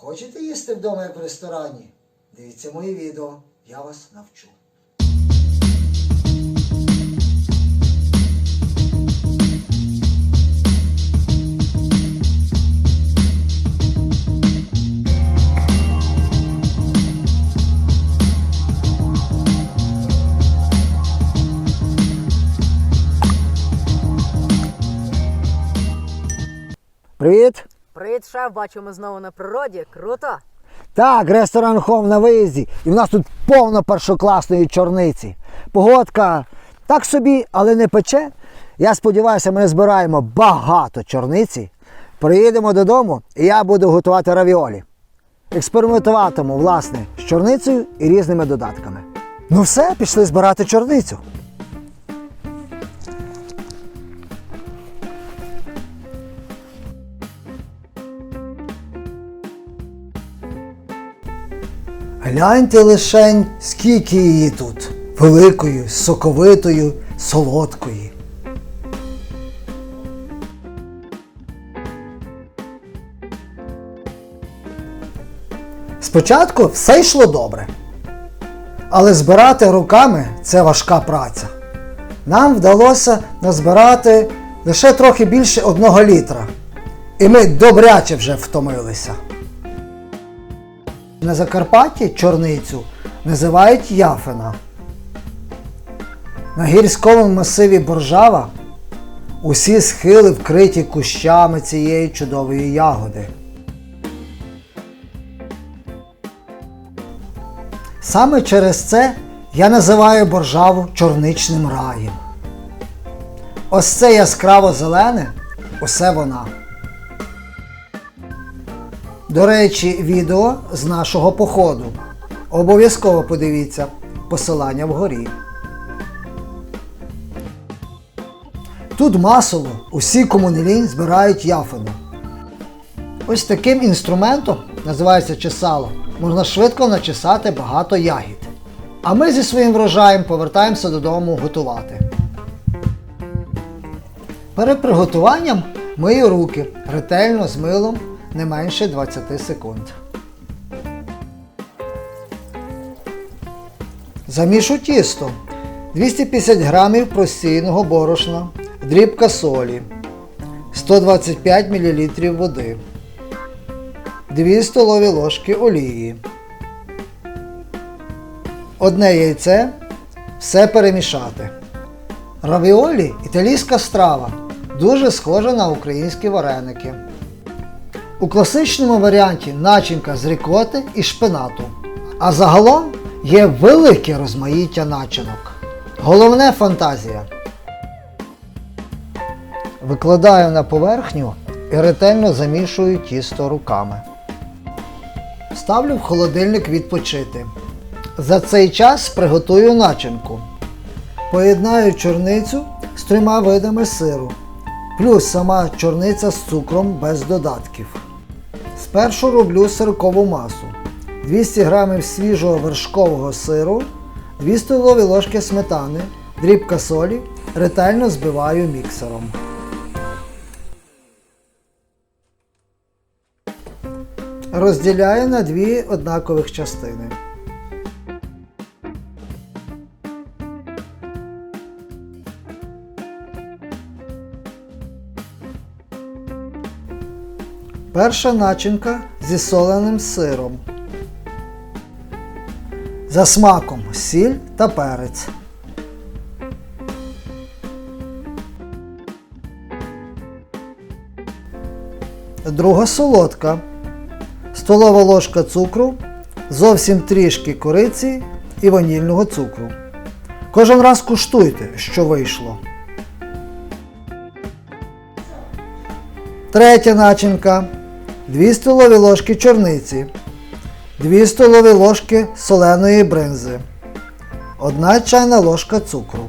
Хочете їсти вдома, як в ресторані? Дивіться мої відео, я вас навчу. Привіт! Привіт, шеф, бачу, знову на природі. Круто. Так, ресторан Хом на виїзді. І в нас тут повно першокласної чорниці. Погодка так собі, але не пече. Я сподіваюся, ми збираємо багато чорниці. Приїдемо додому, і я буду готувати равіолі. Експериментуватиму, власне, з чорницею і різними додатками. Ну все, пішли збирати чорницю. Гляньте лишень, скільки її тут. Великою, соковитою, солодкої. Спочатку все йшло добре. Але збирати руками це важка праця. Нам вдалося назбирати лише трохи більше одного літра. І ми добряче вже втомилися. На Закарпатті чорницю називають яфина. На гірському масиві Боржава усі схили вкриті кущами цієї чудової ягоди. Саме через це я називаю боржаву чорничним раєм. Ось це яскраво зелене усе вона. До речі, відео з нашого походу. Обов'язково подивіться посилання вгорі. Тут масово усі кому не лінь збирають яфину. Ось таким інструментом, називається чесало, можна швидко начесати багато ягід. А ми зі своїм врожаєм повертаємося додому готувати. Перед приготуванням мию руки ретельно з милом не менше 20 секунд. Замішу тісто. 250 грамів просійного борошна, дрібка солі, 125 мл води, 2 столові ложки олії. Одне яйце. Все перемішати. Равіолі італійська страва. Дуже схожа на українські вареники. У класичному варіанті начинка з рікоти і шпинату. А загалом є велике розмаїття начинок. Головне фантазія. Викладаю на поверхню і ретельно замішую тісто руками. Ставлю в холодильник відпочити. За цей час приготую начинку. Поєднаю чорницю з трьома видами сиру, плюс сама чорниця з цукром без додатків. Спершу роблю сиркову масу. 200 г свіжого вершкового сиру, 2 столові ложки сметани, дрібка солі, ретельно збиваю міксером. Розділяю на дві однакових частини. Перша начинка зі соленим сиром. За смаком сіль та перець. Друга солодка. Столова ложка цукру, зовсім трішки кориці і ванільного цукру. Кожен раз куштуйте, що вийшло. Третя начинка. 2 столові ложки чорниці, 2 столові ложки соленої бринзи, 1 чайна ложка цукру.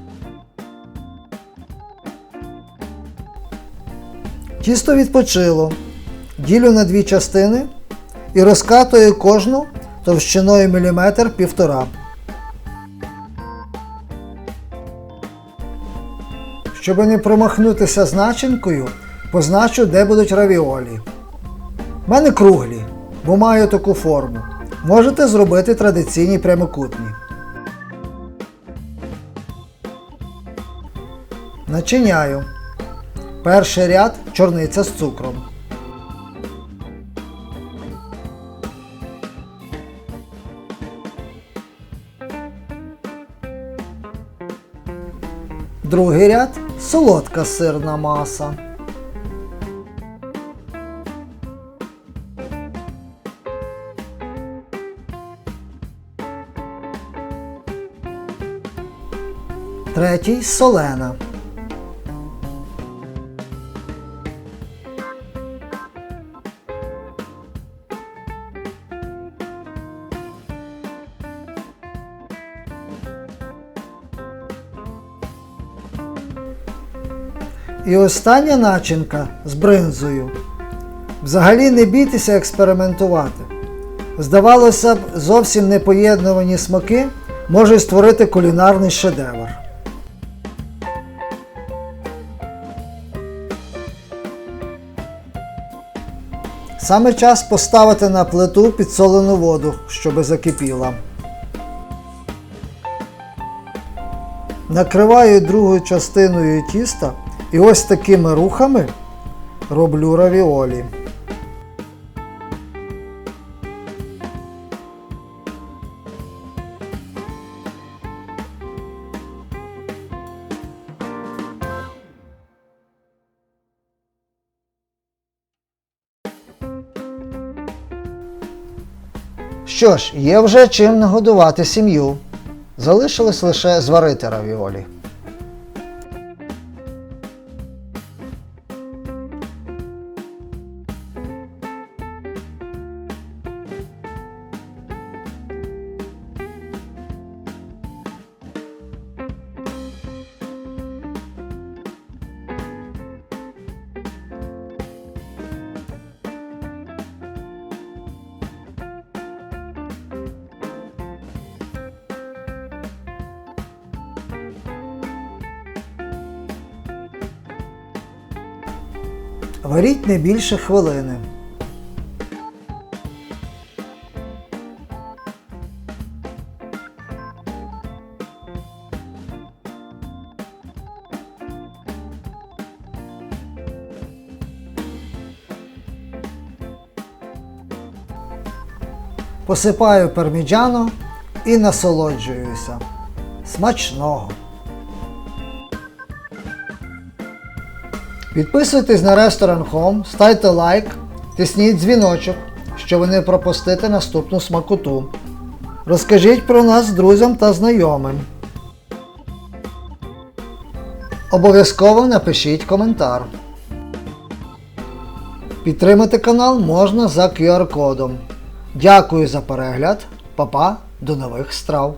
Тісто відпочило. Ділю на дві частини і розкатую кожну товщиною міліметр півтора. Щоб не промахнутися з начинкою, позначу, де будуть равіолі. У мене круглі. бо маю таку форму. Можете зробити традиційні прямокутні. Начиняю. Перший ряд чорниця з цукром. Другий ряд солодка сирна маса. Третій солена. І остання начинка з бринзою. Взагалі не бійтеся експериментувати. Здавалося б, зовсім непоєднувані смаки можуть створити кулінарний шедевр. Саме час поставити на плиту підсолену воду, щоб закипіла. Накриваю другою частиною тіста і ось такими рухами роблю равіолі. Що ж, є вже чим нагодувати сім'ю. Залишилось лише зварити равіолі. Варіть не більше хвилини. Посипаю парміджано і насолоджуюся. Смачного! Підписуйтесь на ресторан Home, ставте лайк, тисніть дзвіночок, щоб не пропустити наступну смакоту. Розкажіть про нас друзям та знайомим. Обов'язково напишіть коментар. Підтримати канал можна за QR-кодом. Дякую за перегляд. Па-па, до нових страв!